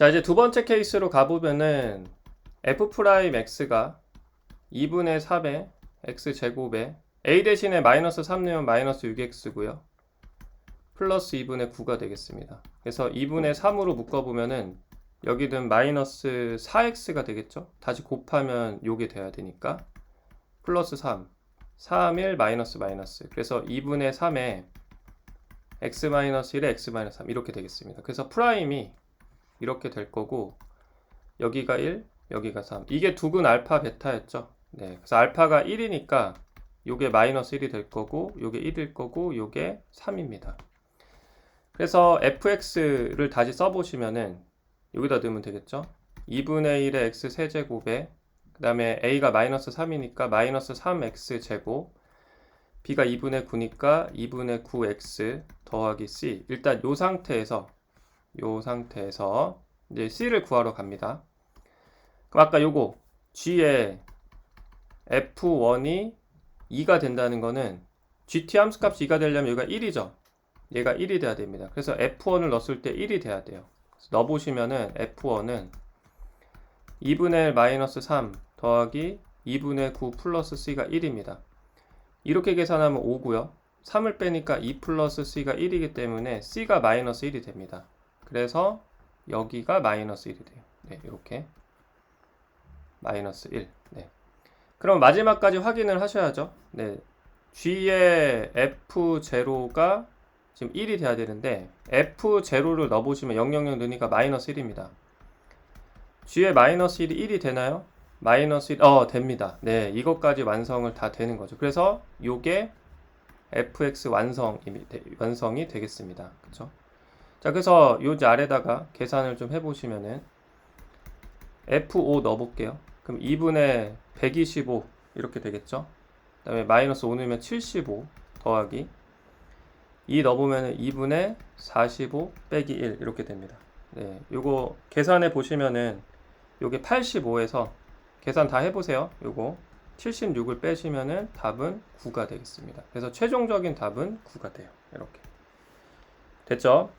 자, 이제 두 번째 케이스로 가보면은 f 프라임 x가 2분의 3의 x 제곱에 a 대신에 마이너스 3 넣으면 마이너스 6x고요. 플러스 2분의 9가 되겠습니다. 그래서 2분의 3으로 묶어보면은 여기든 마이너스 4x가 되겠죠? 다시 곱하면 요게 돼야 되니까 플러스 3 3, 1, 마이너스 마이너스 그래서 2분의 3에 x 마이너스 1에 x 마이너스 3 이렇게 되겠습니다. 그래서 프라임이 이렇게 될 거고 여기가 1, 여기가 3. 이게 두근 알파 베타였죠. 네. 그래서 알파가 1이니까 요게 마이너스 1이 될 거고 요게 1일 거고 요게 3입니다. 그래서 fx를 다시 써보시면은 여기다 넣으면 되겠죠. 2분의 1의 x 세제곱에 그 다음에 a가 마이너스 3이니까 마이너스 3x 제곱 b가 2분의 9니까 2분의 9x 더하기 c 일단 요 상태에서 요 상태에서 이제 c를 구하러 갑니다. 그럼 아까 요거 g의 f1이 2가 된다는 거는 gt 함수 값이 2가 되려면 여기가 1이죠. 얘가 1이 돼야 됩니다. 그래서 f1을 넣었을 때 1이 돼야 돼요. 넣어보시면은 f1은 2분의 1 마이너스 3 더하기 2분의 9 플러스 c가 1입니다. 이렇게 계산하면 5고요. 3을 빼니까 2 플러스 c가 1이기 때문에 c가 마이너스 1이 됩니다. 그래서 여기가 마이너스 1이 돼요. 네, 이렇게 마이너스 1. 네. 그럼 마지막까지 확인을 하셔야죠. 네. G의 F0가 지금 1이 돼야 되는데 F0를 넣어보시면 000 넣으니까 마이너스 1입니다. G의 마이너스 1이 1이 되나요? 마이너스 1, 어, 됩니다. 네, 이것까지 완성을 다 되는 거죠. 그래서 요게 fx 완성이, 완성이 되겠습니다. 그쵸? 자, 그래서 요 아래다가 계산을 좀 해보시면은 f5 넣어볼게요. 그럼 2분의 125 이렇게 되겠죠? 그 다음에 마이너스 5 넣으면 75 더하기 2 넣어보면 2분의 45 빼기 1 이렇게 됩니다. 네, 요거 계산해 보시면은 요게 85에서 계산 다 해보세요. 요거 76을 빼시면은 답은 9가 되겠습니다. 그래서 최종적인 답은 9가 돼요. 이렇게 됐죠?